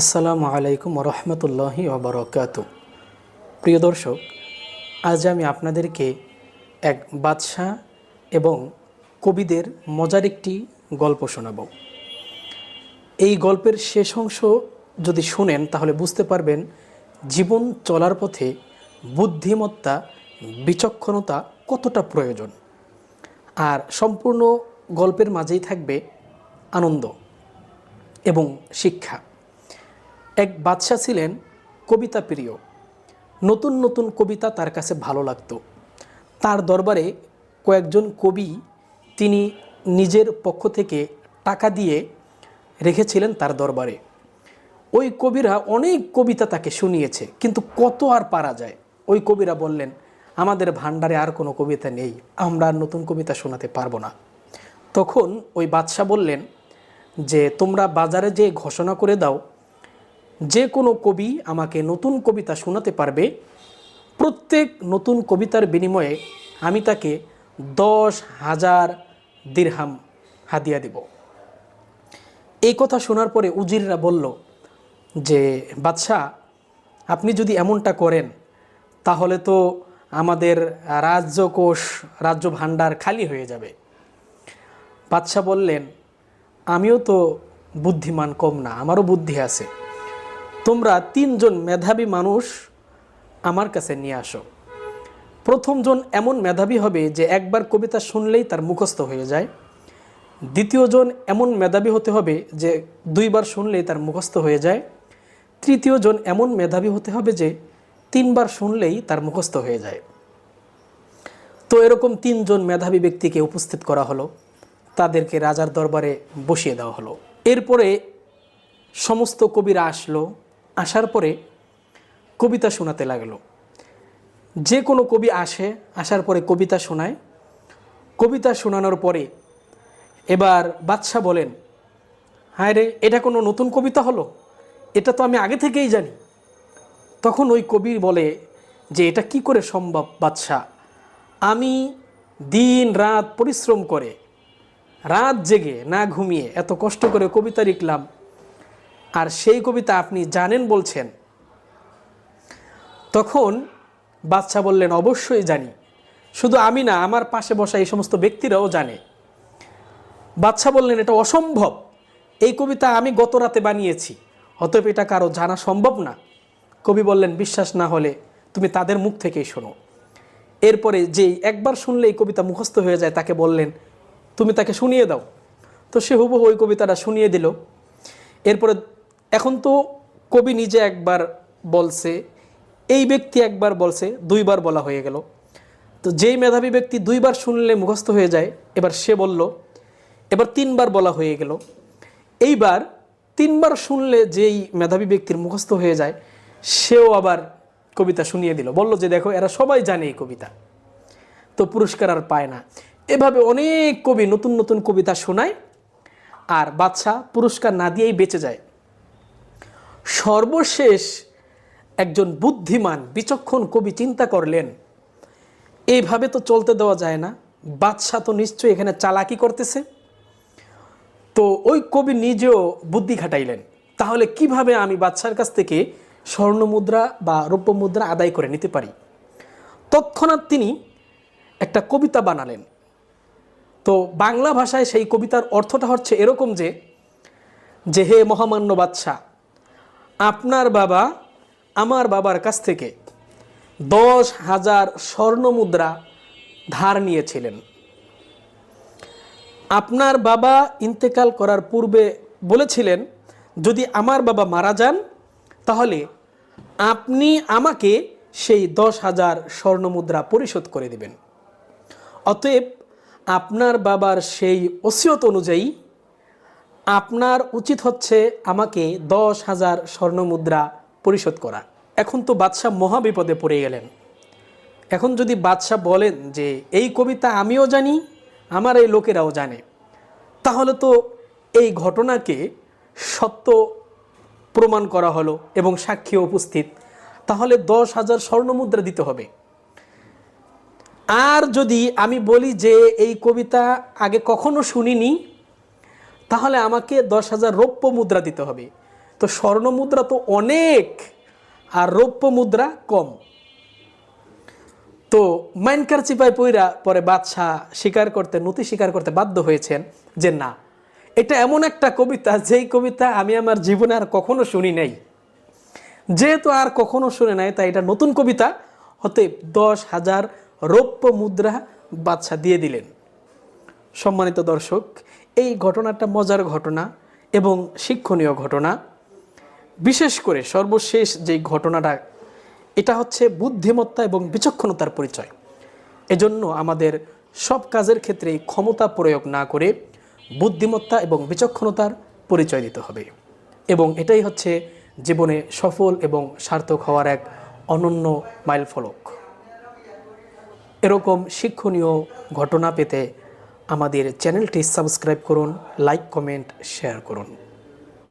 আসসালামু আলাইকুম রহমতুল্লাহি ওবরকাত প্রিয় দর্শক, আজ আমি আপনাদেরকে এক বাদশাহ এবং কবিদের মজার একটি গল্প শোনাব। এই গল্পের শেষ অংশ যদি শুনেন, তাহলে বুঝতে পারবেন জীবন চলার পথে বুদ্ধিমত্তা, বিচক্ষণতা কতটা প্রয়োজন। আর সম্পূর্ণ গল্পের মাঝেই থাকবে আনন্দ এবং শিক্ষা। এক বাদশা ছিলেন কবিতা প্রিয়। নতুন নতুন কবিতা তার কাছে ভালো লাগতো। তার দরবারে কয়েকজন কবি তিনি নিজের পক্ষ থেকে টাকা দিয়ে রেখেছিলেন তার দরবারে। ওই কবিরা অনেক কবিতা তাকে শুনিয়েছে, কিন্তু কত আর পারা যায়? ওই কবিরা বললেন, আমাদের ভাণ্ডারে আর কোনো কবিতা নেই, আমরা আর নতুন কবিতা শোনাতে পারব না। তখন ওই বাদশাহ বললেন, যে তোমরা বাজারে যে ঘোষণা করে দাও যে কোনো কবি আমাকে নতুন কবিতা শোনাতে পারবে। প্রত্যেক নতুন কবিতার বিনিময়ে আমি তাকে দশ হাজার দিরহাম হাদিয়া দেব। এই কথা শোনার পরে উজিররা বলল, যে বাদশাহ, আপনি যদি এমনটা করেন, তাহলে তো আমাদের রাজ্যকোষ রাজ্য ভাণ্ডার খালি হয়ে যাবে। বাদশাহ বললেন, আমিও তো বুদ্ধিমান কম না, আমারও বুদ্ধি আছে। তোমরা তিনজন মেধাবী মানুষ আমার কাছে নিয়ে আসো। প্রথমজন এমন মেধাবী হবে যে একবার কবিতা শুনলেই তার মুখস্থ হয়ে যায়। দ্বিতীয়জন এমন মেধাবী হতে হবে যে দুইবার শুনলেই তার মুখস্থ হয়ে যায়। তৃতীয়জন এমন মেধাবী হতে হবে যে তিনবার শুনলেই তার মুখস্থ হয়ে যায়। তো এরকম তিনজন মেধাবী ব্যক্তিকে উপস্থিত করা হলো। তাদেরকে রাজার দরবারে বসিয়ে দেওয়া হলো। এরপরে সমস্ত কবিরা আসলো। আসার পরে কবিতা শোনাতে লাগল। যে কোনো কবি আসে, আসার পরে কবিতা শোনায়। কবিতা শোনানোর পরে এবার বাদশাহ বলেন, হায় রে, এটা কোনো নতুন কবিতা হলো? এটা তো আমি আগে থেকেই জানি। তখন ওই কবি বলে যে, এটা কি করে সম্ভব বাদশাহ? আমি দিন রাত পরিশ্রম করে, রাত জেগে না ঘুমিয়ে এত কষ্ট করে কবিতা লিখলাম। আর সেই কবিতা আপনি জানেন বলছেন। তখন বাদশাহ বললেন, অবশ্যই জানি। শুধু আমি না, আমার পাশে বসা এই সমস্ত ব্যক্তিরাও জানে। বাদশাহ বললেন, এটা অসম্ভব। এই কবিতা আমি গত রাতে বানিয়েছি। অতএব এটা কারও জানা সম্ভব না। কবি বললেন, বিশ্বাস না হলে তুমি তাদের মুখ থেকেই শোনো। এরপরে যেই একবার শুনলে এই কবিতা মুখস্থ হয়ে যায়, তাকে বললেন, তুমি তাকে শুনিয়ে দাও। তো সে হুবহু ওই কবিতাটা শুনিয়ে দিল। এরপরে এখন তো কবি নিজে একবার বলছে, এই ব্যক্তি একবার বলছে, দুইবার বলা হয়ে গেল। তো যেই মেধাবী ব্যক্তি দুইবার শুনলে মুখস্থ হয়ে যায়, এবার সে বলল, এবার তিনবার বলা হয়ে গেল। এইবার তিনবার শুনলে যেই মেধাবী ব্যক্তির মুখস্থ হয়ে যায়, সেও আবার কবিতা শুনিয়ে দিল। বলল যে দেখো, এরা সবাই জানে এই কবিতা। তো পুরস্কার আর পায় না। এভাবে অনেক কবি নতুন নতুন কবিতা শোনায়, আর বাদশাহ পুরস্কার না দিয়েই বেঁচে যায়। সর্বশেষ একজন বুদ্ধিমান, বিচক্ষণ কবি চিন্তা করলেন, এইভাবে তো চলতে দেওয়া যায় না। বাদশাহ তো নিশ্চয়ই এখানে চালাকি করতেছে। তো ওই কবি নিজেও বুদ্ধি খাটাইলেন। তাহলে কীভাবে আমি বাদশার কাছ থেকে স্বর্ণ মুদ্রা বা রৌপ্য মুদ্রা আদায় করে নিতে পারি? তৎক্ষণাৎ তিনি একটা কবিতা বানালেন। তো বাংলা ভাষায় সেই কবিতার অর্থটা হচ্ছে এরকম যে যে হে মহামান্য বাদশাহ আপনার বাবা আমার বাবার কাছ থেকে দশ হাজার স্বর্ণ মুদ্রা ধার নিয়েছিলেন। আপনার বাবা ইন্তেকাল করার পূর্বে বলেছিলেন, যদি আমার বাবা মারা যান, তাহলে আপনি আমাকে সেই দশ হাজার স্বর্ণ মুদ্রা পরিশোধ করে দেবেন। অতএব আপনার বাবার সেই ওসিয়ত অনুযায়ী আপনার উচিত হচ্ছে আমাকে দশ হাজার স্বর্ণ মুদ্রা পরিশোধ করা। এখন তো বাদশাহ মহাবিপদে পড়ে গেলেন। এখন যদি বাদশাহ বলেন যে, এই কবিতা আমিও জানি, আমার এই লোকেরাও জানে, তাহলে তো এই ঘটনাকে সত্য প্রমাণ করা হলো এবং সাক্ষী উপস্থিত। তাহলে দশ হাজার স্বর্ণমুদ্রা দিতে হবে। আর যদি আমি বলি যে, এই কবিতা আগে কখনো শুনিনি তাহলে আমাকে দশ হাজার রৌপ্য মুদ্রা দিতে হবে। তো স্বর্ণ মুদ্রা তো অনেক, আর রৌপ্য মুদ্রা কম। তো মাইনকার চিপায় পইরা পরে বাদশাহ স্বীকার করতে নথি স্বীকার করতে বাধ্য হয়েছেন যে না, এটা এমন একটা কবিতা, যেই কবিতা আমি আমার জীবনে আর কখনো শুনি নাই। যেহেতু আর কখনো শুনে নাই, তাই এটা নতুন কবিতা হতে দশ হাজার রৌপ্য মুদ্রা বাদশাহ দিয়ে দিলেন। সম্মানিত দর্শক এই ঘটনাটা মজার ঘটনা এবং শিক্ষণীয় ঘটনা। বিশেষ করে সর্বশেষ যেই ঘটনাটা, এটা হচ্ছে বুদ্ধিমত্তা এবং বিচক্ষণতার পরিচয়। এজন্য আমাদের সব কাজের ক্ষেত্রেই ক্ষমতা প্রয়োগ না করে বুদ্ধিমত্তা এবং বিচক্ষণতার পরিচয় দিতে হবে। এবং এটাই হচ্ছে জীবনে সফল এবং সার্থক হওয়ার এক অনন্য মাইলফলক। এরকম শিক্ষণীয় ঘটনা পেতে আমাদের চ্যানেলটি সাবস্ক্রাইব করুন লাইক কমেন্ট শেয়ার করুন।